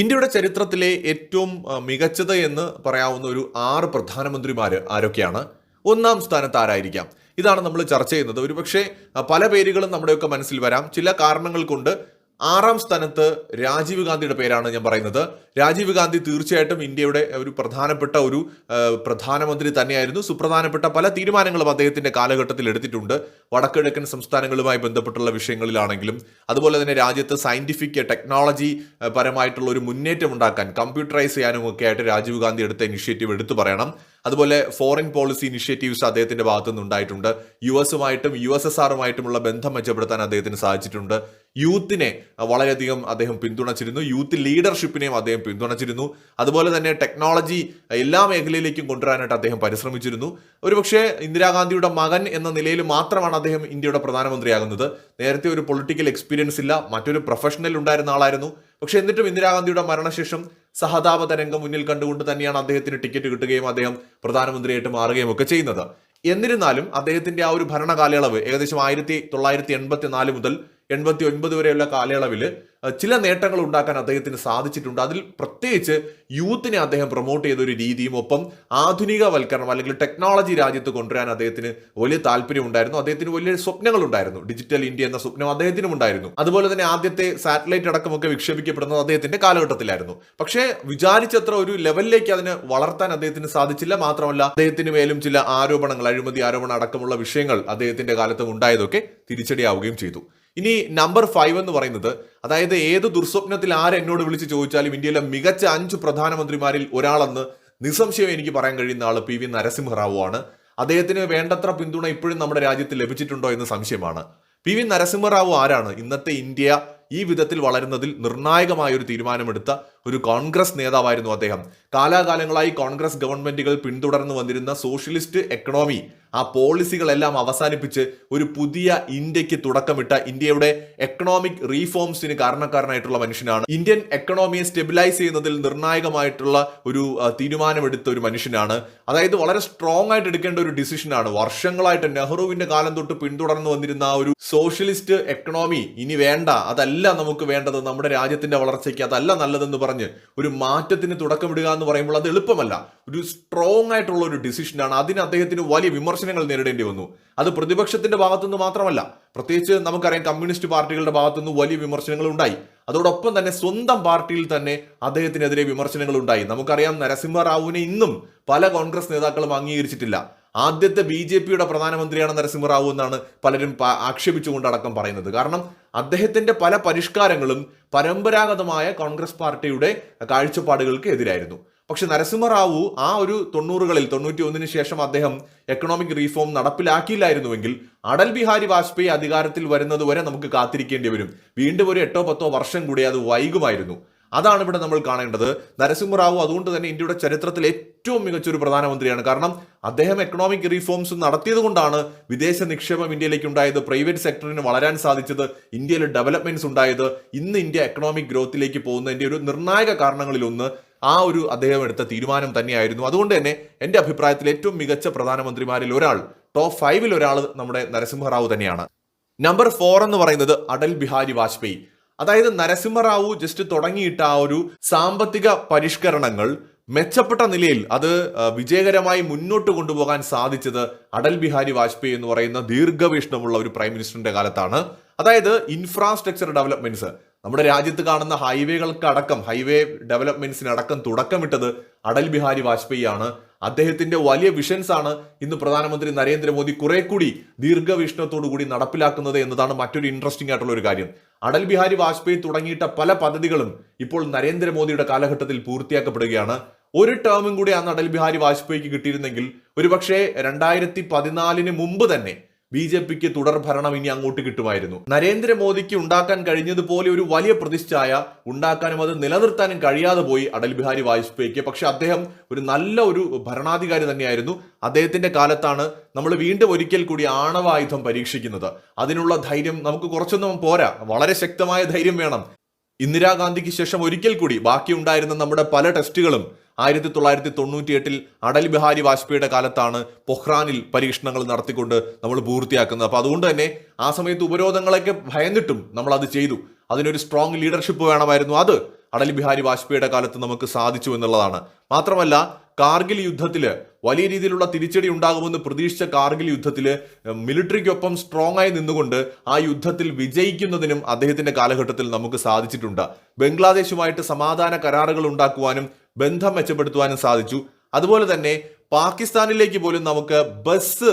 ഇന്ത്യയുടെ ചരിത്രത്തിലെ ഏറ്റവും മികച്ചത് എന്ന് പറയാവുന്ന ഒരു ആറ് പ്രധാനമന്ത്രിമാർ ആരൊക്കെയാണ്? ഒന്നാം സ്ഥാനത്ത് ആരായിരിക്കാം? ഇതാണ് നമ്മൾ ചർച്ച ചെയ്യുന്നത്. ഒരുപക്ഷെ പല പേരുകളും നമ്മുടെയൊക്കെ മനസ്സിൽ വരാം. ചില കാരണങ്ങൾ കൊണ്ട് ആറാം സ്ഥാനത്ത് രാജീവ് ഗാന്ധിയുടെ പേരാണ് ഞാൻ പറയുന്നത്. രാജീവ് ഗാന്ധി തീർച്ചയായിട്ടും ഇന്ത്യയുടെ ഒരു പ്രധാനപ്പെട്ട ഒരു പ്രധാനമന്ത്രി തന്നെയായിരുന്നു. സുപ്രധാനപ്പെട്ട പല തീരുമാനങ്ങളും അദ്ദേഹത്തിന്റെ കാലഘട്ടത്തിൽ എടുത്തിട്ടുണ്ട്. വടക്കിഴക്കൻ സംസ്ഥാനങ്ങളുമായി ബന്ധപ്പെട്ടുള്ള വിഷയങ്ങളിലാണെങ്കിലും അതുപോലെ തന്നെ രാജ്യത്ത് സയന്റിഫിക് ടെക്നോളജി പരമായിട്ടുള്ള ഒരു മുന്നേറ്റം ഉണ്ടാക്കാൻ കമ്പ്യൂട്ടറൈസ് ചെയ്യാനും ഒക്കെ ആയിട്ട് രാജീവ് ഗാന്ധി എടുത്ത ഇനിഷ്യേറ്റീവ് എടുത്തു പറയണം. അതുപോലെ ഫോറിൻ പോളിസി ഇനിഷ്യേറ്റീവ്സ് അദ്ദേഹത്തിന്റെ ഭാഗത്തു നിന്ന് ഉണ്ടായിട്ടുണ്ട് യു എസുമായിട്ടും യു എസ് എസ് ആറുമായിട്ടുമുള്ള ബന്ധം മെച്ചപ്പെടുത്താൻ അദ്ദേഹത്തിന് സാധിച്ചിട്ടുണ്ട്. യൂത്തിനെ വളരെയധികം അദ്ദേഹം പിന്തുണച്ചിരുന്നു. യൂത്ത് ലീഡർഷിപ്പിനെയും അദ്ദേഹം പിന്തുണച്ചിരുന്നു. അതുപോലെ തന്നെ ടെക്നോളജി എല്ലാ മേഖലയിലേക്കും കൊണ്ടുവരാനായിട്ട് അദ്ദേഹം പരിശ്രമിച്ചിരുന്നു. ഒരുപക്ഷെ ഇന്ദിരാഗാന്ധിയുടെ മകൻ എന്ന നിലയിൽ മാത്രമാണ് അദ്ദേഹം ഇന്ത്യയുടെ പ്രധാനമന്ത്രിയാകുന്നത്. നേരത്തെ ഒരു പൊളിറ്റിക്കൽ എക്സ്പീരിയൻസ് ഇല്ല. മറ്റൊരു പ്രൊഫഷണൽ ഉണ്ടായിരുന്ന ആളായിരുന്നു. പക്ഷെ എന്നിട്ടും ഇന്ദിരാഗാന്ധിയുടെ മരണശേഷം സഹതാപ തരംഗം മുന്നിൽ കണ്ടുകൊണ്ട് തന്നെയാണ് അദ്ദേഹത്തിന് ടിക്കറ്റ് കിട്ടുകയും അദ്ദേഹം പ്രധാനമന്ത്രിയായിട്ട് മാറുകയും ഒക്കെ ചെയ്യുന്നത്. എന്നിരുന്നാലും അദ്ദേഹത്തിന്റെ ആ ഒരു ഭരണകാലയളവ് ഏകദേശം ആയിരത്തി തൊള്ളായിരത്തി എൺപത്തി നാല് മുതൽ എൺപത്തി ഒൻപത് വരെയുള്ള കാലയളവിൽ ചില നേട്ടങ്ങൾ ഉണ്ടാക്കാൻ അദ്ദേഹത്തിന് സാധിച്ചിട്ടുണ്ട്. അതിൽ പ്രത്യേകിച്ച് യൂത്തിനെ അദ്ദേഹം പ്രൊമോട്ട് ചെയ്ത ഒരു രീതിയും ഒപ്പം ആധുനികവൽക്കരണം അല്ലെങ്കിൽ ടെക്നോളജി രാജ്യത്ത് കൊണ്ടുവരാൻ അദ്ദേഹത്തിന് വലിയ താല്പര്യം ഉണ്ടായിരുന്നു. അദ്ദേഹത്തിന് വലിയ സ്വപ്നങ്ങൾ ഉണ്ടായിരുന്നു. ഡിജിറ്റൽ ഇന്ത്യ എന്ന സ്വപ്നം അദ്ദേഹത്തിനും ഉണ്ടായിരുന്നു. അതുപോലെ തന്നെ ആദ്യത്തെ സാറ്റലൈറ്റ് അടക്കമൊക്കെ വിക്ഷേപിക്കപ്പെടുന്നത് അദ്ദേഹത്തിന്റെ കാലഘട്ടത്തിലായിരുന്നു. പക്ഷേ വിചാരിച്ചത്ര ഒരു ലെവലിലേക്ക് അതിനെ വളർത്താൻ അദ്ദേഹത്തിന് സാധിച്ചില്ല. മാത്രമല്ല അദ്ദേഹത്തിന് മേലും ചില ആരോപണങ്ങൾ അഴിമതി ആരോപണം അടക്കമുള്ള വിഷയങ്ങൾ അദ്ദേഹത്തിന്റെ കാലത്തും ഉണ്ടായതൊക്കെ തിരിച്ചടിയാവുകയും ചെയ്തു. ഇനി നമ്പർ ഫൈവ് എന്ന് പറയുന്നത് അതായത് ഏത് ദുർസ്വപ്നത്തിൽ ആര് എന്നോട് വിളിച്ച് ചോദിച്ചാലും ഇന്ത്യയിലെ മികച്ച അഞ്ച് പ്രധാനമന്ത്രിമാരിൽ ഒരാളെന്ന് നിസ്സംശയം എനിക്ക് പറയാൻ കഴിയുന്ന ആൾ പി വി നരസിംഹറാവു ആണ് അദ്ദേഹത്തിന് വേണ്ടത്ര പിന്തുണ ഇപ്പോഴും നമ്മുടെ രാജ്യത്ത് ലഭിച്ചിട്ടുണ്ടോ എന്ന് സംശയമാണ്. പി വി നരസിംഹറാവു ആരാണ്? ഇന്നത്തെ ഇന്ത്യ ഈ വിധത്തിൽ വളരുന്നതിൽ നിർണായകമായ ഒരു തീരുമാനമെടുത്ത ഒരു കോൺഗ്രസ് നേതാവായിരുന്നു അദ്ദേഹം. കാലാകാലങ്ങളായി കോൺഗ്രസ് ഗവൺമെന്റുകൾ പിന്തുടർന്നു വന്നിരുന്ന സോഷ്യലിസ്റ്റ് എക്കണോമി ആ പോളിസികളെല്ലാം അവസാനിപ്പിച്ച് ഒരു പുതിയ ഇന്ത്യയ്ക്ക് തുടക്കമിട്ട ഇന്ത്യയുടെ എക്കണോമിക് റീഫോംസിന് കാരണക്കാരനായിട്ടുള്ള മനുഷ്യനാണ്. ഇന്ത്യൻ എക്കണോമിയെ സ്റ്റെബിലൈസ് ചെയ്യുന്നതിൽ നിർണായകമായിട്ടുള്ള ഒരു തീരുമാനമെടുത്ത ഒരു മനുഷ്യനാണ്. അതായത് വളരെ സ്ട്രോങ് ആയിട്ട് എടുക്കേണ്ട ഒരു ഡിസിഷനാണ് വർഷങ്ങളായിട്ട് നെഹ്റുവിന്റെ കാലം തൊട്ട് പിന്തുടർന്നു വന്നിരുന്ന ആ ഒരു സോഷ്യലിസ്റ്റ് എക്കണോമി ഇനി വേണ്ട അതല്ല നമുക്ക് വേണ്ടത് നമ്മുടെ രാജ്യത്തിന്റെ വളർച്ചയ്ക്ക് അതല്ല നല്ലതെന്ന് പറഞ്ഞ് ഒരു മാറ്റത്തിന് തുടക്കമിടുക എന്ന് പറയുമ്പോൾ അത് എളുപ്പമല്ല. ഒരു സ്ട്രോങ് ആയിട്ടുള്ള ഒരു ഡിസിഷനാണ് അതിന് അദ്ദേഹത്തിന് വലിയ വിമർശനങ്ങൾ നേരിടേണ്ടി വന്നു. അത് പ്രതിപക്ഷത്തിന്റെ ഭാഗത്തുനിന്ന് മാത്രമല്ല പ്രത്യേകിച്ച് നമുക്കറിയാം കമ്മ്യൂണിസ്റ്റ് പാർട്ടികളുടെ ഭാഗത്തുനിന്ന് വലിയ വിമർശനങ്ങൾ ഉണ്ടായി. അതോടൊപ്പം തന്നെ സ്വന്തം പാർട്ടിയിൽ തന്നെ അദ്ദേഹത്തിനെതിരെ വിമർശനങ്ങൾ ഉണ്ടായി. നമുക്കറിയാം നരസിംഹറാവുവിനെ ഇന്നും പല കോൺഗ്രസ് നേതാക്കളും അംഗീകരിച്ചിട്ടില്ല. ആദ്യത്തെ ബി ജെ പിയുടെ പ്രധാനമന്ത്രിയാണ് നരസിംഹറാവു എന്നാണ് പലരും ആക്ഷേപിച്ചുകൊണ്ടടക്കം പറയുന്നത്. കാരണം അദ്ദേഹത്തിന്റെ പല പരിഷ്കാരങ്ങളും പരമ്പരാഗതമായ കോൺഗ്രസ് പാർട്ടിയുടെ കാഴ്ചപ്പാടുകൾക്ക് എതിരായിരുന്നു. പക്ഷെ നരസിംഹറാവു ആ ഒരു തൊണ്ണൂറുകളിൽ തൊണ്ണൂറ്റി ഒന്നിന് ശേഷം അദ്ദേഹം എക്കണോമിക് റീഫോം നടപ്പിലാക്കിയില്ലായിരുന്നുവെങ്കിൽ അടൽ ബിഹാരി വാജ്പേയി അധികാരത്തിൽ വരുന്നത് വരെ നമുക്ക് കാത്തിരിക്കേണ്ടി വരും. വീണ്ടും ഒരു എട്ടോ പത്തോ വർഷം കൂടി അത് വൈകുമായിരുന്നു. അതാണ് ഇവിടെ നമ്മൾ കാണേണ്ടത്. നരസിംഹറാവു അതുകൊണ്ട് തന്നെ ഇന്ത്യയുടെ ചരിത്രത്തിൽ ഏറ്റവും മികച്ച ഒരു പ്രധാനമന്ത്രിയാണ്. കാരണം അദ്ദേഹം എക്കണോമിക് റീഫോംസ് നടത്തിയത് കൊണ്ടാണ് വിദേശ നിക്ഷേപം ഇന്ത്യയിലേക്ക് ഉണ്ടായത് പ്രൈവറ്റ് സെക്ടറിന് വളരാൻ സാധിച്ചത് ഇന്ത്യയിൽ ഡെവലപ്മെന്റ്സ് ഉണ്ടായത് ഇന്ന് ഇന്ത്യ എക്കണോമിക് ഗ്രോത്തിലേക്ക് പോകുന്നതിന്റെ ഒരു നിർണായക കാരണങ്ങളിൽ ഒന്ന് ആ ഒരു അദ്ദേഹം എടുത്ത തീരുമാനം തന്നെയായിരുന്നു. അതുകൊണ്ട് തന്നെ എന്റെ അഭിപ്രായത്തിൽ ഏറ്റവും മികച്ച പ്രധാനമന്ത്രിമാരിൽ ഒരാൾ ടോപ്പ് ഫൈവിൽ ഒരാൾ നമ്മുടെ നരസിംഹറാവു തന്നെയാണ്. നമ്പർ ഫോർ എന്ന് പറയുന്നത് അടൽ ബിഹാരി വാജ്പേയി. അതായത് നരസിംഹറാവു ജസ്റ്റ് തുടങ്ങിയിട്ട ആ ഒരു സാമ്പത്തിക പരിഷ്കരണങ്ങൾ മെച്ചപ്പെട്ട നിലയിൽ അത് വിജയകരമായി മുന്നോട്ട് കൊണ്ടുപോകാൻ സാധിച്ചത് അടൽ ബിഹാരി വാജ്പേയി എന്ന് പറയുന്ന ദീർഘവീക്ഷണമുള്ള ഒരു പ്രൈം മിനിസ്റ്ററിന്റെ കാലത്താണ്. അതായത് ഇൻഫ്രാസ്ട്രക്ചർ ഡെവലപ്മെന്റ്സ് നമ്മുടെ രാജ്യത്ത് കാണുന്ന ഹൈവേകൾക്ക് അടക്കം ഹൈവേ ഡെവലപ്മെന്റ്സിനടക്കം തുടക്കമിട്ടത് അടൽ ബിഹാരി വാജ്പേയി ആണ് അദ്ദേഹത്തിന്റെ വലിയ വിഷൻസ് ആണ് ഇന്ന് പ്രധാനമന്ത്രി നരേന്ദ്രമോദി കുറെ കൂടി ദീർഘവീക്ഷണത്തോടു കൂടി നടപ്പിലാക്കുന്നത് എന്നതാണ് മറ്റൊരു ഇൻട്രസ്റ്റിംഗ് ആയിട്ടുള്ള ഒരു കാര്യം. അടൽ ബിഹാരി വാജ്പേയി തുടങ്ങിയിട്ട പല പദ്ധതികളും ഇപ്പോൾ നരേന്ദ്രമോദിയുടെ കാലഘട്ടത്തിൽ പൂർത്തിയാക്കപ്പെടുകയാണ്. ഒരു ടേമും കൂടി അന്ന് അടൽ ബിഹാരി വാജ്പേയിക്ക് കിട്ടിയിരുന്നെങ്കിൽ ഒരുപക്ഷെ രണ്ടായിരത്തി പതിനാലിന് മുമ്പ് തന്നെ ബി ജെ പിക്ക് തുടർ ഭരണം ഇനി അങ്ങോട്ട് കിട്ടുമായിരുന്നു. നരേന്ദ്രമോദിക്ക് ഉണ്ടാക്കാൻ കഴിഞ്ഞതുപോലെ ഒരു വലിയ പ്രതിച്ഛായ ഉണ്ടാക്കാനും അത് നിലനിർത്താനും കഴിയാതെ പോയി അടൽ ബിഹാരി വാജ്പേയിക്ക്. പക്ഷെ അദ്ദേഹം ഒരു നല്ല ഒരു ഭരണാധികാരി തന്നെയായിരുന്നു. അദ്ദേഹത്തിന്റെ കാലത്താണ് നമ്മൾ വീണ്ടും ഒരിക്കൽ കൂടി ആണവായുധം പരീക്ഷിക്കുന്നത്. അതിനുള്ള ധൈര്യം നമുക്ക് കുറച്ചൊന്നും പോരാ. വളരെ ശക്തമായ ധൈര്യം വേണം. ഇന്ദിരാഗാന്ധിക്ക് ശേഷം ഒരിക്കൽ കൂടി ബാക്കിയുണ്ടായിരുന്ന നമ്മുടെ പല ടെസ്റ്റുകളും ആയിരത്തി തൊള്ളായിരത്തി തൊണ്ണൂറ്റി എട്ടിൽ അടൽ ബിഹാരി വാജ്പേയിയുടെ കാലത്താണ് പൊഹ്റാനിൽ പരീക്ഷണങ്ങൾ നടത്തിക്കൊണ്ട് നമ്മൾ പൂർത്തിയാക്കുന്നത്. അപ്പൊ അതുകൊണ്ട് തന്നെ ആ സമയത്ത് ഉപരോധങ്ങളൊക്കെ ഭയന്നിട്ടും നമ്മൾ അത് ചെയ്തു. അതിനൊരു സ്ട്രോങ് ലീഡർഷിപ്പ് വേണമായിരുന്നു അത്. അടൽ ബിഹാരി വാജ്പേയിയുടെ കാലത്ത് നമുക്ക് സാധിച്ചു എന്നുള്ളതാണ്. മാത്രമല്ല കാർഗിൽ യുദ്ധത്തിൽ വലിയ രീതിയിലുള്ള തിരിച്ചടി ഉണ്ടാകുമെന്ന് പ്രതീക്ഷിച്ച കാർഗിൽ യുദ്ധത്തിൽ മിലിറ്ററിക്കൊപ്പം സ്ട്രോങ് ആയി നിന്നുകൊണ്ട് ആ യുദ്ധത്തിൽ വിജയിക്കുന്നതിനും അദ്ദേഹത്തിന്റെ കാലഘട്ടത്തിൽ നമുക്ക് സാധിച്ചിട്ടുണ്ട്. ബംഗ്ലാദേശുമായിട്ട് സമാധാന കരാറുകൾ ഉണ്ടാക്കുവാനും ബന്ധം മെച്ചപ്പെടുത്തുവാനും സാധിച്ചു. അതുപോലെ തന്നെ പാകിസ്ഥാനിലേക്ക് പോലും നമുക്ക് ബസ്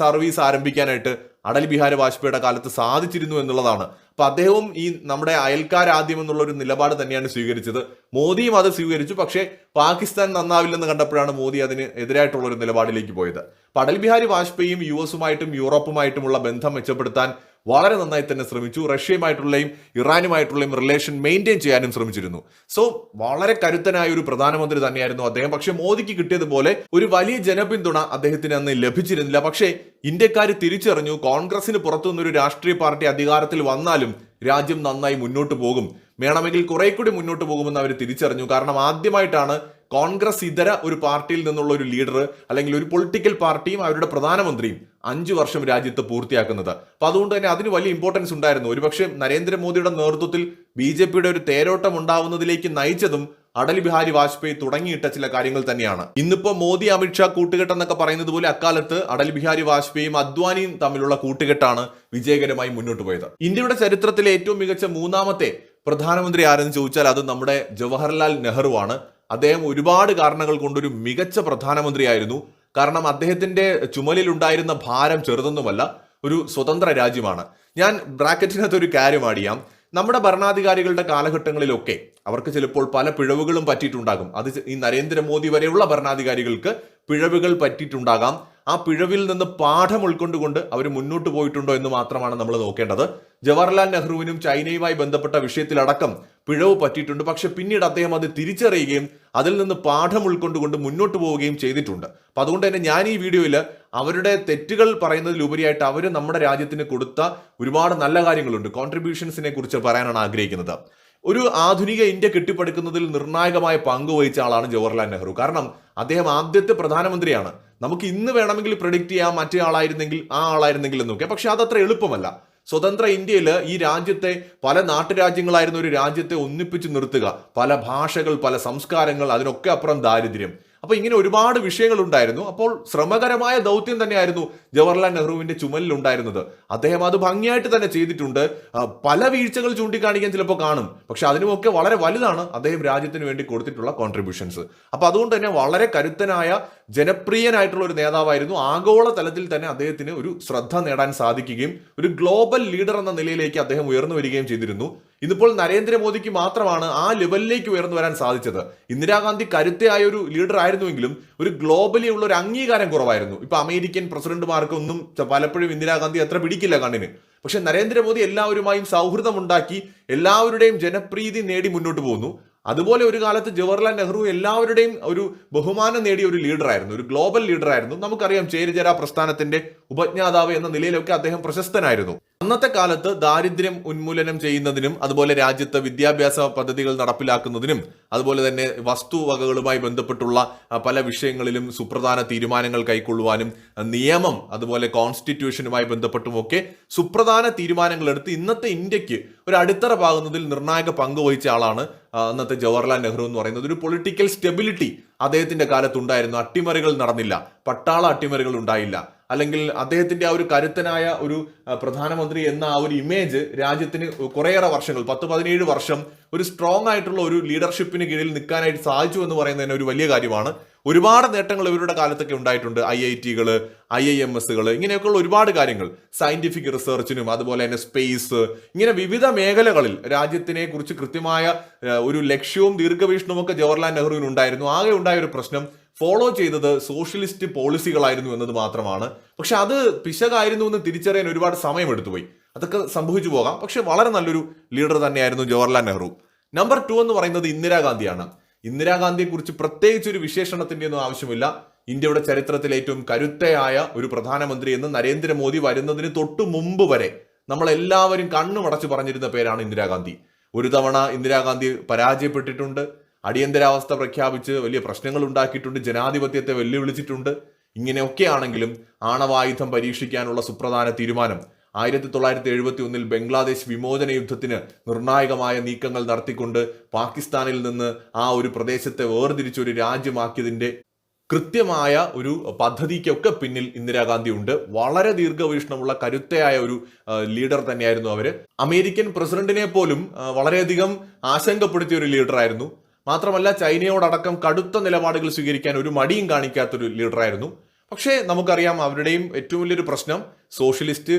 സർവീസ് ആരംഭിക്കാനായിട്ട് അടൽ ബിഹാരി വാജ്പേയിയുടെ കാലത്ത് സാധിച്ചിരുന്നു എന്നുള്ളതാണ്. അപ്പൊ അദ്ദേഹവും ഈ നമ്മുടെ അയൽക്കാരാദ്യം എന്നുള്ള ഒരു നിലപാട് തന്നെയാണ് സ്വീകരിച്ചത്. മോദിയും അത് സ്വീകരിച്ചു. പക്ഷേ പാകിസ്ഥാൻ നന്നാവില്ലെന്ന് കണ്ടപ്പോഴാണ് മോദി അതിന് എതിരായിട്ടുള്ള ഒരു നിലപാടിലേക്ക് പോയത്. അടൽ ബിഹാരി വാജ്പേയിയും യു എസുമായിട്ടും യൂറോപ്പുമായിട്ടുമുള്ള ബന്ധം മെച്ചപ്പെടുത്താൻ വളരെ നന്നായി തന്നെ ശ്രമിച്ചു. റഷ്യയുമായിട്ടുള്ളയും ഇറാനുമായിട്ടുള്ളയും റിലേഷൻ മെയിന്റെയിൻ ചെയ്യാനും ശ്രമിച്ചിരുന്നു. സോ വളരെ കരുത്തനായ ഒരു പ്രധാനമന്ത്രി തന്നെയായിരുന്നു അദ്ദേഹം. പക്ഷേ മോദിക്ക് കിട്ടിയതുപോലെ ഒരു വലിയ ജനപിന്തുണ അദ്ദേഹത്തിന് അന്ന് ലഭിച്ചിരുന്നില്ല. പക്ഷേ ഇന്ത്യക്കാർ തിരിച്ചറിഞ്ഞു. കോൺഗ്രസിന് പുറത്തുനിന്നൊരു രാഷ്ട്രീയ പാർട്ടി അധികാരത്തിൽ വന്നാലും രാജ്യം നന്നായി മുന്നോട്ട് പോകും. വേണമെങ്കിൽ കുറെ കൂടി മുന്നോട്ട് പോകുമെന്ന് അവർ തിരിച്ചറിഞ്ഞു. കാരണം ആദ്യമായിട്ടാണ് കോൺഗ്രസ് ഇതര ഒരു പാർട്ടിയിൽ നിന്നുള്ള ഒരു ലീഡർ അല്ലെങ്കിൽ ഒരു പൊളിറ്റിക്കൽ പാർട്ടിയും അവരുടെ പ്രധാനമന്ത്രിയും അഞ്ചു വർഷം രാജ്യത്ത് പൂർത്തിയാക്കുന്നത്. അപ്പൊ അതുകൊണ്ട് തന്നെ അതിന് വലിയ ഇമ്പോർട്ടൻസ് ഉണ്ടായിരുന്നു. ഒരുപക്ഷെ നരേന്ദ്രമോദിയുടെ നേതൃത്വത്തിൽ ബി ജെ പിയുടെ ഒരു തേരോട്ടം ഉണ്ടാവുന്നതിലേക്ക് നയിച്ചതും അടൽ ബിഹാരി വാജ്പേയി തുടങ്ങിയിട്ട ചില കാര്യങ്ങൾ തന്നെയാണ്. ഇന്നിപ്പോ മോദി അമിത്ഷാ കൂട്ടുകെട്ടെന്നൊക്കെ പറയുന്നത് പോലെ അക്കാലത്ത് അടൽ ബിഹാരി വാജ്പേയും അദ്വാനിയും തമ്മിലുള്ള കൂട്ടുകെട്ടാണ് വിജയകരമായി മുന്നോട്ട് പോയത്. ഇന്ത്യയുടെ ചരിത്രത്തിലെ ഏറ്റവും മികച്ച മൂന്നാമത്തെ പ്രധാനമന്ത്രി ആരെന്ന് ചോദിച്ചാൽ അത് നമ്മുടെ ജവഹർലാൽ നെഹ്റുവാണ്. അദ്ദേഹം ഒരുപാട് കാരണങ്ങൾ കൊണ്ടൊരു മികച്ച പ്രധാനമന്ത്രിയായിരുന്നു. കാരണം അദ്ദേഹത്തിന്റെ ചുമലിലുണ്ടായിരുന്ന ഭാരം ചെറുതൊന്നുമല്ല ഒരു സ്വതന്ത്ര രാജ്യമാണ്. ഞാൻ ബ്രാക്കറ്റിനകത്ത് ഒരു കാര്യം ആടിയാം നമ്മുടെ ഭരണാധികാരികളുടെ കാലഘട്ടങ്ങളിലൊക്കെ അവർക്ക് ചിലപ്പോൾ പല പിഴവുകളും പറ്റിയിട്ടുണ്ടാകും. അത് ഈ നരേന്ദ്രമോദി വരെയുള്ള ഭരണാധികാരികൾക്ക് പിഴവുകൾ പറ്റിയിട്ടുണ്ടാകാം. ആ പിഴവിൽ നിന്ന് പാഠം ഉൾക്കൊണ്ടുകൊണ്ട് അവർ മുന്നോട്ട് പോയിട്ടുണ്ടോ എന്ന് മാത്രമാണ് നമ്മൾ നോക്കേണ്ടത്. ജവഹർലാൽ നെഹ്റുവിനും ചൈനയുമായി ബന്ധപ്പെട്ട വിഷയത്തിലടക്കം പിഴവ് പറ്റിയിട്ടുണ്ട്. പക്ഷെ പിന്നീട് അദ്ദേഹം അത് തിരിച്ചറിയുകയും അതിൽ നിന്ന് പാഠം ഉൾക്കൊണ്ടുകൊണ്ട് മുന്നോട്ട് പോവുകയും ചെയ്തിട്ടുണ്ട്. അപ്പൊ അതുകൊണ്ട് തന്നെ ഞാൻ ഈ വീഡിയോയിൽ അവരുടെ തെറ്റുകൾ പറയുന്നതിലുപരിയായിട്ട് അവർ നമ്മുടെ രാജ്യത്തിന് കൊടുത്ത ഒരുപാട് നല്ല കാര്യങ്ങളുണ്ട്. കോൺട്രിബ്യൂഷൻസിനെ കുറിച്ച് പറയാനാണ് ആഗ്രഹിക്കുന്നത്. ഒരു ആധുനിക ഇന്ത്യ കെട്ടിപ്പടുക്കുന്നതിൽ നിർണായകമായ പങ്ക് വഹിച്ച ആളാണ് ജവഹർലാൽ നെഹ്റു. കാരണം അദ്ദേഹം ആദ്യത്തെ പ്രധാനമന്ത്രിയാണ്. നമുക്ക് ഇന്ന് വേണമെങ്കിൽ പ്രഡിക്റ്റ് ചെയ്യാം മറ്റേ ആളായിരുന്നെങ്കിൽ ആ ആളായിരുന്നെങ്കിൽ എന്നൊക്കെ. പക്ഷെ അതത്ര എളുപ്പമല്ല. സ്വതന്ത്ര ഇന്ത്യയിൽ ഈ രാജ്യത്തെ പല നാട്ടുരാജ്യങ്ങളായിരുന്ന ഒരു രാജ്യത്തെ ഒന്നിപ്പിച്ച് നിർത്തുക. പല ഭാഷകൾ പല സംസ്കാരങ്ങൾ അതിനൊക്കെ അപ്പുറം ദാരിദ്ര്യം. അപ്പൊ ഇങ്ങനെ ഒരുപാട് വിഷയങ്ങൾ ഉണ്ടായിരുന്നു അപ്പോൾ ശ്രമകരമായ ദൗത്യം തന്നെയായിരുന്നു ജവഹർലാൽ നെഹ്റുവിന്റെ ചുമലിൽ ഉണ്ടായിരുന്നത്. അദ്ദേഹം അത് ഭംഗിയായിട്ട് തന്നെ ചെയ്തിട്ടുണ്ട്. പല വീഴ്ചകൾ ചൂണ്ടിക്കാണിക്കാൻ ചിലപ്പോൾ കാണും. പക്ഷെ അതിനുമൊക്കെ വളരെ വലുതാണ് അദ്ദേഹം രാജ്യത്തിന് വേണ്ടി കൊടുത്തിട്ടുള്ള കോൺട്രിബ്യൂഷൻസ് അപ്പോൾ അതുകൊണ്ട് തന്നെ വളരെ കരുത്തനായ ജനപ്രിയനായിട്ടുള്ള ഒരു നേതാവായിരുന്നു. ആഗോള തലത്തിൽ തന്നെ അദ്ദേഹത്തിന് ഒരു ശ്രദ്ധ നേടാൻ സാധിക്കുകയും ഒരു ഗ്ലോബൽ ലീഡർ എന്ന നിലയിലേക്ക് അദ്ദേഹം ഉയർന്നു വരികയും ചെയ്തിരുന്നു. ഇന്നിപ്പോൾ നരേന്ദ്രമോദിക്ക് മാത്രമാണ് ആ ലെവലിലേക്ക് ഉയർന്നു വരാൻ സാധിച്ചത്. ഇന്ദിരാഗാന്ധി കരുത്തയായ ഒരു ലീഡർ ആയിരുന്നുവെങ്കിലും ഒരു ഗ്ലോബലി ഉള്ള ഒരു അംഗീകാരം കുറവായിരുന്നു. ഇപ്പൊ അമേരിക്കൻ പ്രസിഡന്റുമാർക്ക് ഒന്നും പലപ്പോഴും ഇന്ദിരാഗാന്ധി അത്ര പിടിക്കില്ല കണ്ണിന്. പക്ഷെ നരേന്ദ്രമോദി എല്ലാവരുമായും സൗഹൃദമുണ്ടാക്കി എല്ലാവരുടെയും ജനപ്രീതി നേടി മുന്നോട്ട് പോകുന്നു. അതുപോലെ ഒരു കാലത്ത് ജവഹർലാൽ നെഹ്റു എല്ലാവരുടെയും ഒരു ബഹുമാനം നേടിയ ഒരു ലീഡറായിരുന്നു ഒരു ഗ്ലോബൽ ലീഡറായിരുന്നു നമുക്കറിയാം ചേരിചേരാ പ്രസ്ഥാനത്തിന്റെ ഉപജ്ഞാതാവ് എന്ന നിലയിലൊക്കെ അദ്ദേഹം പ്രശസ്തനായിരുന്നു. അന്നത്തെ കാലത്ത് ദാരിദ്ര്യം ഉന്മൂലനം ചെയ്യുന്നതിനും അതുപോലെ രാജ്യത്ത് വിദ്യാഭ്യാസ പദ്ധതികൾ നടപ്പിലാക്കുന്നതിനും അതുപോലെ തന്നെ വസ്തുവകകളുമായി ബന്ധപ്പെട്ടുള്ള പല വിഷയങ്ങളിലും സുപ്രധാന തീരുമാനങ്ങൾ കൈക്കൊള്ളുവാനും നിയമം അതുപോലെ കോൺസ്റ്റിറ്റ്യൂഷനുമായി ബന്ധപ്പെട്ടുമൊക്കെ സുപ്രധാന തീരുമാനങ്ങൾ എടുത്ത് ഇന്നത്തെ ഇന്ത്യയ്ക്ക് ഒരു അടിത്തറ പാകുന്നതിൽ നിർണായക പങ്ക് വഹിച്ച ആളാണ് അന്നത്തെ ജവഹർലാൽ നെഹ്റു എന്ന് പറയുന്നത് ഒരു പൊളിറ്റിക്കൽ സ്റ്റെബിലിറ്റി അദ്ദേഹത്തിന്റെ കാലത്തുണ്ടായിരുന്നു. അട്ടിമറികൾ നടന്നില്ല. പട്ടാള അട്ടിമറികൾ ഉണ്ടായില്ല. അല്ലെങ്കിൽ അദ്ദേഹത്തിന്റെ ആ ഒരു കരുത്തനായ ഒരു പ്രധാനമന്ത്രി എന്ന ആ ഒരു ഇമേജ് രാജ്യത്തിന് കുറേയേറെ വർഷങ്ങൾ പത്ത് പതിനേഴ് വർഷം ഒരു സ്ട്രോങ് ആയിട്ടുള്ള ഒരു ലീഡർഷിപ്പിന് കീഴിൽ നിൽക്കാനായിട്ട് സാധിച്ചു എന്ന് പറയുന്നത് തന്നെ ഒരു വലിയ കാര്യമാണ്. ഒരുപാട് നേട്ടങ്ങൾ ഇവരുടെ കാലത്തൊക്കെ ഉണ്ടായിട്ടുണ്ട്. ഐ ഐ ടികൾ ഐ ഐ എം ഇങ്ങനെയൊക്കെയുള്ള ഒരുപാട് കാര്യങ്ങൾ. സയന്റിഫിക് റിസർച്ചിനും അതുപോലെ തന്നെ സ്പേസ് ഇങ്ങനെ വിവിധ മേഖലകളിൽ രാജ്യത്തിനെ കുറിച്ച് കൃത്യമായ ഒരു ലക്ഷ്യവും ദീർഘവീക്ഷണവും ഒക്കെ ജവഹർലാൽ നെഹ്റുവിന് ഉണ്ടായിരുന്നു ആകെ ഉണ്ടായ ഒരു പ്രശ്നം ഫോളോ ചെയ്തത് സോഷ്യലിസ്റ്റ് പോളിസികളായിരുന്നു എന്നത് മാത്രമാണ്. പക്ഷെ അത് പിശകായിരുന്നു എന്ന് തിരിച്ചറിയാൻ ഒരുപാട് സമയമെടുത്തു പോയി. അതൊക്കെ സംഭവിച്ചു പോകാം. പക്ഷെ വളരെ നല്ലൊരു ലീഡർ തന്നെയായിരുന്നു ജവഹർലാൽ നെഹ്റു. നമ്പർ ടു എന്ന് പറയുന്നത് ഇന്ദിരാഗാന്ധിയാണ്. ഇന്ദിരാഗാന്ധിയെ കുറിച്ച് പ്രത്യേകിച്ച് ഒരു വിശേഷണത്തിന്റെ ഒന്നും ആവശ്യമില്ല. ഇന്ത്യയുടെ ചരിത്രത്തിൽ ഏറ്റവും കരുത്തയായ ഒരു പ്രധാനമന്ത്രി എന്ന് നരേന്ദ്രമോദി വരുന്നതിന് തൊട്ടു മുമ്പ് വരെ നമ്മളെല്ലാവരും കണ്ണുമടച്ച് പറഞ്ഞിരുന്ന പേരാണ് ഇന്ദിരാഗാന്ധി. ഒരു തവണ ഇന്ദിരാഗാന്ധി പരാജയപ്പെട്ടിട്ടുണ്ട്. അടിയന്തരാവസ്ഥ പ്രഖ്യാപിച്ച് വലിയ പ്രശ്നങ്ങൾ ഉണ്ടാക്കിയിട്ടുണ്ട് ജനാധിപത്യത്തെ വെല്ലുവിളിച്ചിട്ടുണ്ട്. ഇങ്ങനെയൊക്കെ ആണെങ്കിലും ആണവായുധം പരീക്ഷിക്കാനുള്ള സുപ്രധാന തീരുമാനം ആയിരത്തി തൊള്ളായിരത്തി എഴുപത്തി ഒന്നിൽ ബംഗ്ലാദേശ് വിമോചന യുദ്ധത്തിന് നിർണായകമായ നീക്കങ്ങൾ നടത്തിക്കൊണ്ട് പാകിസ്ഥാനിൽ നിന്ന് ആ ഒരു പ്രദേശത്തെ വേർതിരിച്ചൊരു രാജ്യമാക്കിയതിന്റെ കൃത്യമായ ഒരു പദ്ധതിക്കൊക്കെ പിന്നിൽ ഇന്ദിരാഗാന്ധി ഉണ്ട്. വളരെ ദീർഘവീക്ഷണമുള്ള കരുത്തയായ ഒരു ലീഡർ തന്നെയായിരുന്നു അവർ. അമേരിക്കൻ പ്രസിഡന്റിനെ പോലും വളരെയധികം ആശങ്കപ്പെടുത്തിയ ഒരു ലീഡറായിരുന്നു. മാത്രമല്ല ചൈനയോടടക്കം കടുത്ത നിലപാടുകൾ സ്വീകരിക്കാൻ ഒരു മടിയും കാണിക്കാത്തൊരു ലീഡറായിരുന്നു. പക്ഷേ നമുക്കറിയാം അവരുടെയും ഏറ്റവും വലിയൊരു പ്രശ്നം സോഷ്യലിസ്റ്റ്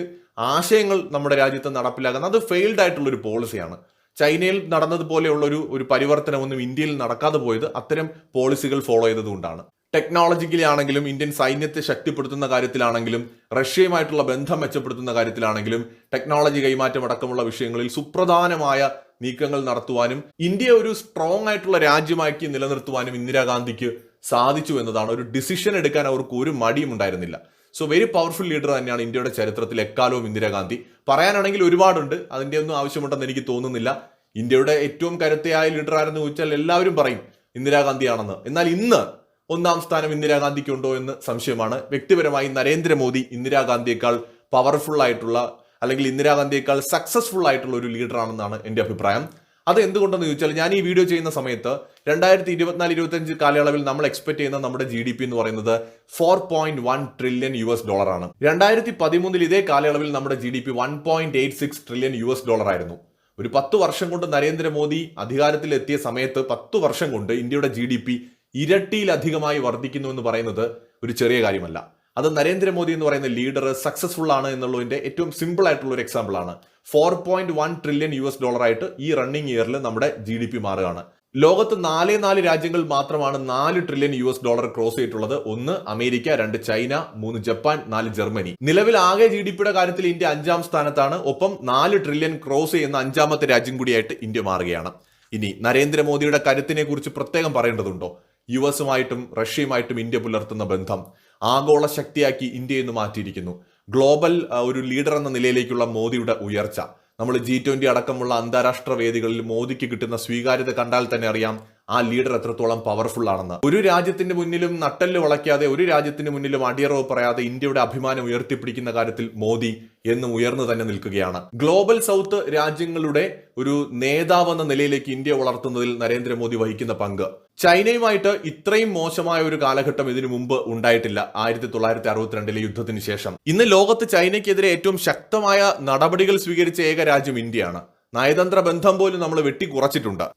ആശയങ്ങൾ നമ്മുടെ രാജ്യത്ത് നടപ്പിലാക്കുന്ന അത് ഫെയിൽഡ് ആയിട്ടുള്ളൊരു പോളിസിയാണ് ചൈനയിൽ നടന്നതുപോലെയുള്ള ഒരു ഒരു പരിവർത്തനമൊന്നും ഇന്ത്യയിൽ നടക്കാതെ പോയത് അത്തരം പോളിസികൾ ഫോളോ ചെയ്തതുകൊണ്ടാണ്. ടെക്നോളജിക്കലി ആണെങ്കിലും ഇന്ത്യൻ സൈന്യത്തെ ശക്തിപ്പെടുത്തുന്ന കാര്യത്തിലാണെങ്കിലും റഷ്യയുമായിട്ടുള്ള ബന്ധം മെച്ചപ്പെടുത്തുന്ന കാര്യത്തിലാണെങ്കിലും ടെക്നോളജി കൈമാറ്റം അടക്കമുള്ള വിഷയങ്ങളിൽ സുപ്രധാനമായ നീക്കങ്ങൾ നടത്തുവാനും ഇന്ത്യ ഒരു സ്ട്രോങ് ആയിട്ടുള്ള രാജ്യമാക്കി നിലനിർത്തുവാനും ഇന്ദിരാഗാന്ധിക്ക് സാധിച്ചു എന്നതാണ്. ഒരു ഡിസിഷൻ എടുക്കാൻ അവർക്ക് ഒരു മടിയും ഉണ്ടായിരുന്നില്ല. സോ വെരി പവർഫുൾ ലീഡർ തന്നെയാണ് ഇന്ത്യയുടെ ചരിത്രത്തിൽ എക്കാലവും ഇന്ദിരാഗാന്ധി. പറയാനാണെങ്കിൽ ഒരുപാടുണ്ട്. അതിന്റെ ഒന്നും ആവശ്യമുണ്ടെന്ന് എനിക്ക് തോന്നുന്നില്ല. ഇന്ത്യയുടെ ഏറ്റവും കരുത്തയായ ലീഡർ ആരെന്ന് ചോദിച്ചാൽ എല്ലാവരും പറയും ഇന്ദിരാഗാന്ധിയാണെന്ന്. എന്നാൽ ഇന്ന് ഒന്നാം സ്ഥാനം ഇന്ദിരാഗാന്ധിക്ക് ഉണ്ടോ എന്ന് സംശയമാണ്. വ്യക്തിപരമായി നരേന്ദ്രമോദി ഇന്ദിരാഗാന്ധിയേക്കാൾ പവർഫുൾ ആയിട്ടുള്ള അല്ലെങ്കിൽ ഇന്ദിരാഗാന്ധിയേക്കാൾ സക്സസ്ഫുൾ ആയിട്ടുള്ള ഒരു ലീഡർ ആണെന്നാണ് എന്റെ അഭിപ്രായം. അത് എന്തുകൊണ്ടെന്ന് ചോദിച്ചാൽ ഞാൻ ഈ വീഡിയോ ചെയ്യുന്ന സമയത്ത് രണ്ടായിരത്തി ഇരുപത്തിനാല് ഇരുപത്തഞ്ച് കാലയളവിൽ നമ്മൾ എക്സ്പെക്ട് ചെയ്യുന്ന നമ്മുടെ ജി ഡി പി എന്ന് പറയുന്നത് four point one trillion U S dollar ആണ്. രണ്ടായിരത്തി പതിമൂന്നിൽ ഇതേ കാലയളവിൽ നമ്മുടെ G D P one point eight six trillion U S dollar ആയിരുന്നു. ഒരു പത്ത് വർഷം കൊണ്ട് നരേന്ദ്രമോദി അധികാരത്തിൽ എത്തിയ സമയത്ത് പത്ത് വർഷം കൊണ്ട് ഇന്ത്യയുടെ ജി ഡി പി ഇരട്ടിയിലധികമായി വർദ്ധിക്കുന്നു എന്ന് പറയുന്നത് ഒരു ചെറിയ കാര്യമല്ല. അത് നരേന്ദ്രമോദി എന്ന് പറയുന്ന ലീഡർ സക്സസ്ഫുൾ ആണ് എന്നുള്ളതിന്റെ ഏറ്റവും സിമ്പിൾ ആയിട്ടുള്ള ഒരു എക്സാമ്പിൾ ആണ്. Four point one trillion U S dollar ആയിട്ട് ഈ റണ്ണിംഗ് ഇയറിൽ നമ്മുടെ ജി ഡി പി മാറുകയാണ്. ലോകത്ത് നാലേ നാല് രാജ്യങ്ങൾ മാത്രമാണ് നാല് trillion U S dollar cross ചെയ്തിട്ടുള്ളത്. ഒന്ന് അമേരിക്ക രണ്ട് ചൈന മൂന്ന് ജപ്പാൻ നാല് ജർമ്മനി. നിലവിൽ ആകെ ജി ഡി പിയുടെ കാര്യത്തിൽ ഇന്ത്യ അഞ്ചാം സ്ഥാനത്താണ്. ഒപ്പം നാല് ട്രില്യൺ ക്രോസ് ചെയ്യുന്ന അഞ്ചാമത്തെ രാജ്യം കൂടിയായിട്ട് ഇന്ത്യ മാറുകയാണ്. ഇനി നരേന്ദ്രമോദിയുടെ കരുത്തിനെ കുറിച്ച് പ്രത്യേകം പറയേണ്ടതുണ്ടോ? യു എസുമായിട്ടും റഷ്യയുമായിട്ടും ഇന്ത്യ പുലർത്തുന്ന ബന്ധം ആഗോള ശക്തിയാക്കി ഇന്ത്യ എന്ന് മാറ്റിയിരിക്കുന്നു. ഗ്ലോബൽ ഒരു ലീഡർ എന്ന നിലയിലേക്കുള്ള മോദിയുടെ ഉയർച്ച. നമ്മൾ ജി ട്വന്റി അടക്കമുള്ള അന്താരാഷ്ട്ര വേദികളിൽ മോദിക്ക് കിട്ടുന്ന സ്വീകാര്യത കണ്ടാൽ തന്നെ അറിയാം ആ ലീഡർ എത്രത്തോളം പവർഫുൾ ആണെന്ന്. ഒരു രാജ്യത്തിന്റെ മുന്നിലും നട്ടൽ വളയ്ക്കാതെ ഒരു രാജ്യത്തിന് മുന്നിലും അടിയറവ് പറയാതെ ഇന്ത്യയുടെ അഭിമാനം ഉയർത്തിപ്പിടിക്കുന്ന കാര്യത്തിൽ മോദി എന്നും ഉയർന്നു തന്നെ നിൽക്കുകയാണ്. ഗ്ലോബൽ സൗത്ത് രാജ്യങ്ങളുടെ ഒരു നേതാവെന്ന നിലയിലേക്ക് ഇന്ത്യ വളർത്തുന്നതിൽ നരേന്ദ്രമോദി വഹിക്കുന്ന പങ്ക്. ചൈനയുമായിട്ട് ഇത്രയും മോശമായ ഒരു കാലഘട്ടം ഇതിനു മുമ്പ് ഉണ്ടായിട്ടില്ല. ആയിരത്തി തൊള്ളായിരത്തി അറുപത്തിരണ്ടിലെ യുദ്ധത്തിന് ശേഷം. ഇന്ന് ലോകത്ത് ചൈനയ്ക്കെതിരെ ഏറ്റവും ശക്തമായ നടപടികൾ സ്വീകരിച്ച ഏക രാജ്യം ഇന്ത്യയാണ്. നയതന്ത്ര ബന്ധം പോലും നമ്മൾ വെട്ടിക്കുറച്ചിട്ടുണ്ട്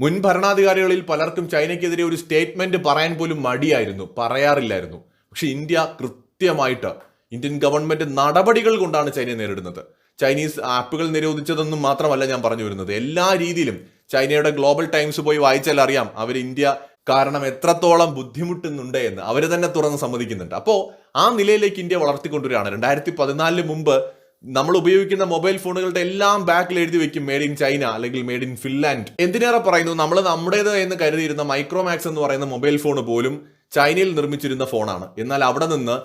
മുൻ ഭരണാധികാരികളിൽ പലർക്കും ചൈനയ്ക്കെതിരെ ഒരു സ്റ്റേറ്റ്മെന്റ് പറയാൻ പോലും മടിയായിരുന്നു. പറയാറില്ലായിരുന്നു. പക്ഷെ ഇന്ത്യ കൃത്യമായിട്ട് ഇന്ത്യൻ ഗവൺമെന്റ് നടപടികൾ കൊണ്ടാണ് ചൈനയെ നേരിടുന്നത്. ചൈനീസ് ആപ്പുകൾ നിരോധിച്ചതെന്നും മാത്രമല്ല ഞാൻ പറഞ്ഞു വരുന്നത്. എല്ലാ രീതിയിലും ചൈനയുടെ ഗ്ലോബൽ ടൈംസ് പോയി വായിച്ചാൽ അറിയാം അവർ ഇന്ത്യ കാരണം എത്രത്തോളം ബുദ്ധിമുട്ടുന്നുണ്ട് എന്ന്. അവർ തന്നെ തുറന്ന് സമ്മതിക്കുന്നുണ്ട്. അപ്പോൾ ആ നിലയിലേക്ക് ഇന്ത്യ വളർത്തിക്കൊണ്ടുവരികയാണ്. രണ്ടായിരത്തി പതിനാലിന് മുമ്പ് നമ്മൾ ഉപയോഗിക്കുന്ന മൊബൈൽ ഫോണുകളുടെ എല്ലാം ബാക്കിൽ എഴുതി വെക്കും മേഡ് ഇൻ ചൈന അല്ലെങ്കിൽ മേഡ് ഇൻ ഫിൻലാൻഡ് എന്തിനേറെ പറയുന്നു? നമ്മൾ നമ്മുടേത് എന്ന് കരുതിയിരുന്ന മൈക്രോമാക്സ് എന്ന് പറയുന്ന മൊബൈൽ ഫോൺ പോലും ചൈനയിൽ നിർമ്മിച്ചിരുന്ന ഫോണാണ്. എന്നാൽ അവിടെ നിന്ന്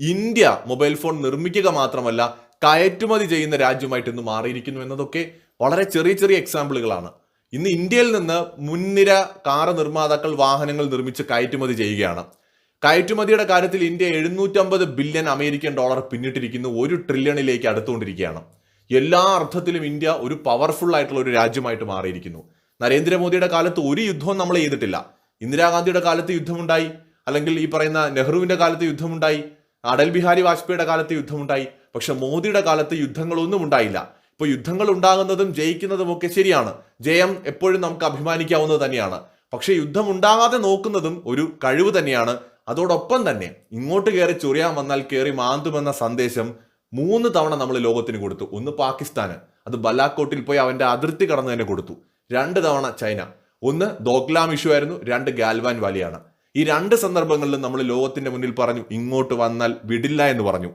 ഇന്ത്യ മൊബൈൽ ഫോൺ നിർമ്മിക്കുക മാത്രമല്ല കയറ്റുമതി ചെയ്യുന്ന രാജ്യമായിട്ട് ഇന്ന് മാറിയിരിക്കുന്നു എന്നതൊക്കെ വളരെ ചെറിയ ചെറിയ എക്സാമ്പിളുകളാണ് ഇന്ന് ഇന്ത്യയിൽ നിന്ന് മുൻനിര കാർ നിർമ്മാതാക്കൾ വാഹനങ്ങൾ നിർമ്മിച്ച് കയറ്റുമതി ചെയ്യുകയാണ്. കയറ്റുമതിയുടെ കാര്യത്തിൽ ഇന്ത്യ എഴുന്നൂറ്റമ്പത് ബില്യൺ അമേരിക്കൻ ഡോളർ പിന്നിട്ടിരിക്കുന്നു. ഒരു ട്രില്യണിലേക്ക് അടുത്തുകൊണ്ടിരിക്കുകയാണ്. എല്ലാ അർത്ഥത്തിലും ഇന്ത്യ ഒരു പവർഫുൾ ആയിട്ടുള്ള ഒരു രാജ്യമായിട്ട് മാറിയിരിക്കുന്നു. നരേന്ദ്രമോദിയുടെ കാലത്ത് ഒരു യുദ്ധവും നമ്മൾ ചെയ്തിട്ടില്ല. ഇന്ദിരാഗാന്ധിയുടെ കാലത്ത് യുദ്ധമുണ്ടായി. അല്ലെങ്കിൽ ഈ പറയുന്ന നെഹ്റുവിന്റെ കാലത്ത് യുദ്ധമുണ്ടായി. അടൽ ബിഹാരി വാജ്പേയിയുടെ കാലത്ത് യുദ്ധമുണ്ടായി. പക്ഷെ മോദിയുടെ കാലത്ത് യുദ്ധങ്ങളൊന്നും ഉണ്ടായില്ല. ഇപ്പൊ യുദ്ധങ്ങൾ ഉണ്ടാകുന്നതും ജയിക്കുന്നതും ഒക്കെ ശരിയാണ്. ജയം എപ്പോഴും നമുക്ക് അഭിമാനിക്കാവുന്നത് തന്നെയാണ്. പക്ഷേ യുദ്ധം ഉണ്ടാകാതെ നോക്കുന്നതും ഒരു കഴിവ് തന്നെയാണ്. അതോടൊപ്പം തന്നെ ഇങ്ങോട്ട് കയറി ചൊറിയാൻ വന്നാൽ കയറി മാന്തുമെന്ന സന്ദേശം മൂന്ന് തവണ നമ്മൾ ലോകത്തിന് കൊടുത്തു. ഒന്ന് പാകിസ്ഥാന്. അത് ബലാക്കോട്ടിൽ പോയി അവന്റെ അതിർത്തി കടന്നു തന്നെ കൊടുത്തു. രണ്ട് തവണ ചൈന. ഒന്ന് ദോക്ലാം ഇഷ്യൂ ആയിരുന്നു. രണ്ട് ഗാൽവാൻ വാലിയാണ്. ഈ രണ്ട് സന്ദർഭങ്ങളിലും നമ്മൾ ലോകത്തിന്റെ മുന്നിൽ പറഞ്ഞു ഇങ്ങോട്ട് വന്നാൽ വിടില്ല എന്ന് പറഞ്ഞു.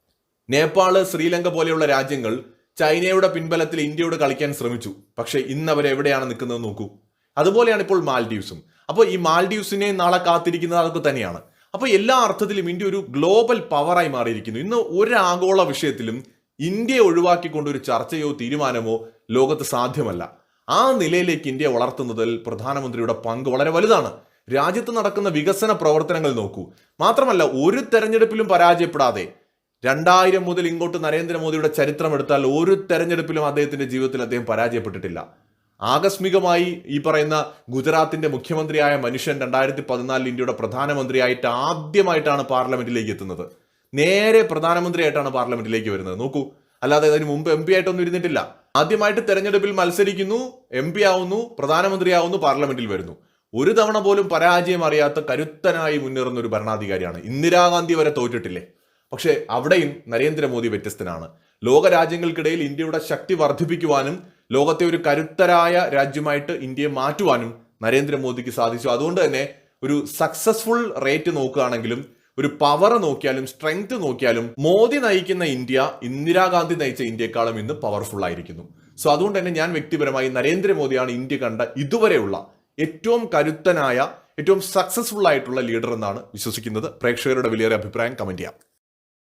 നേപ്പാൾ ശ്രീലങ്ക പോലെയുള്ള രാജ്യങ്ങൾ ചൈനയുടെ പിൻബലത്തിൽ ഇന്ത്യയോട് കളിക്കാൻ ശ്രമിച്ചു. പക്ഷേ ഇന്ന് അവർ എവിടെയാണ് നിൽക്കുന്നത് നോക്കൂ. അതുപോലെയാണ് ഇപ്പോൾ മാൽഡീവ്സും. അപ്പോൾ ഈ മാൽഡീവ്സിനെ നാളെ കാത്തിരിക്കുന്നത് അതൊക്കെ തന്നെയാണ്. അപ്പോൾ എല്ലാ അർത്ഥത്തിലും ഇന്ത്യ ഒരു ഗ്ലോബൽ പവറായി മാറിയിരിക്കുന്നു. ഇന്ന് ഒരു ആഗോള വിഷയത്തിലും ഇന്ത്യയെ ഒഴിവാക്കിക്കൊണ്ട് ഒരു ചർച്ചയോ തീരുമാനമോ ലോകത്ത് സാധ്യമല്ല. ആ നിലയിലേക്ക് ഇന്ത്യ വളർത്തുന്നതിൽ പ്രധാനമന്ത്രിയുടെ പങ്ക് വളരെ വലുതാണ്. രാജ്യത്ത് നടക്കുന്ന വികസന പ്രവർത്തനങ്ങൾ നോക്കൂ. മാത്രമല്ല ഒരു തെരഞ്ഞെടുപ്പിലും പരാജയപ്പെടാതെ രണ്ടായിരം മുതൽ ഇങ്ങോട്ട് നരേന്ദ്രമോദിയുടെ ചരിത്രം എടുത്താൽ ഒരു തെരഞ്ഞെടുപ്പിലും അദ്ദേഹത്തിന്റെ ജീവിതത്തിൽ അദ്ദേഹം പരാജയപ്പെട്ടിട്ടില്ല. ആകസ്മികമായി ഈ പറയുന്ന ഗുജറാത്തിന്റെ മുഖ്യമന്ത്രിയായ മനുഷ്യൻ രണ്ടായിരത്തി പതിനാലിൽ ഇന്ത്യയുടെ പ്രധാനമന്ത്രിയായിട്ട് ആദ്യമായിട്ടാണ് പാർലമെന്റിലേക്ക് എത്തുന്നത്. നേരെ പ്രധാനമന്ത്രിയായിട്ടാണ് പാർലമെന്റിലേക്ക് വരുന്നത്. നോക്കൂ അല്ലാതെ അതിന് മുമ്പ് എം പി ആയിട്ടൊന്നും ഇരുന്നിട്ടില്ല. ആദ്യമായിട്ട് തെരഞ്ഞെടുപ്പിൽ മത്സരിക്കുന്നു എം പി ആവുന്നു പ്രധാനമന്ത്രിയാവുന്നു പാർലമെന്റിൽ വരുന്നു. ഒരു തവണ പോലും പരാജയം അറിയാത്ത കരുത്തനായി മുന്നേറുന്ന ഒരു ഭരണാധികാരിയാണ് ഇന്ദിരാഗാന്ധി വരെ തോറ്റിട്ടില്ലേ? പക്ഷേ അവിടെയും നരേന്ദ്രമോദി വ്യത്യസ്തനാണ്. ലോകരാജ്യങ്ങൾക്കിടയിൽ ഇന്ത്യയുടെ ശക്തി വർദ്ധിപ്പിക്കുവാനും ലോകത്തെ ഒരു കരുത്തരായ രാജ്യമായിട്ട് ഇന്ത്യയെ മാറ്റുവാനും നരേന്ദ്രമോദിക്ക് സാധിച്ചു. അതുകൊണ്ട് തന്നെ ഒരു സക്സസ്ഫുൾ റേറ്റ് നോക്കുകയാണെങ്കിലും ഒരു പവർ നോക്കിയാലും സ്ട്രെങ്ത് നോക്കിയാലും മോദി നയിക്കുന്ന ഇന്ത്യ ഇന്ദിരാഗാന്ധി നയിച്ച ഇന്ത്യയെക്കാളും ഇന്ന് പവർഫുൾ ആയിരിക്കുന്നു. സോ അതുകൊണ്ട് തന്നെ ഞാൻ വ്യക്തിപരമായി നരേന്ദ്രമോദിയാണ് ഇന്ത്യ കണ്ട ഇതുവരെയുള്ള ഏറ്റവും കരുത്തനായ ഏറ്റവും സക്സസ്ഫുൾ ആയിട്ടുള്ള ലീഡർ എന്നാണ് വിശ്വസിക്കുന്നത്. പ്രേക്ഷകരുടെ വലിയൊരു അഭിപ്രായം കമന്റ് ചെയ്യാം.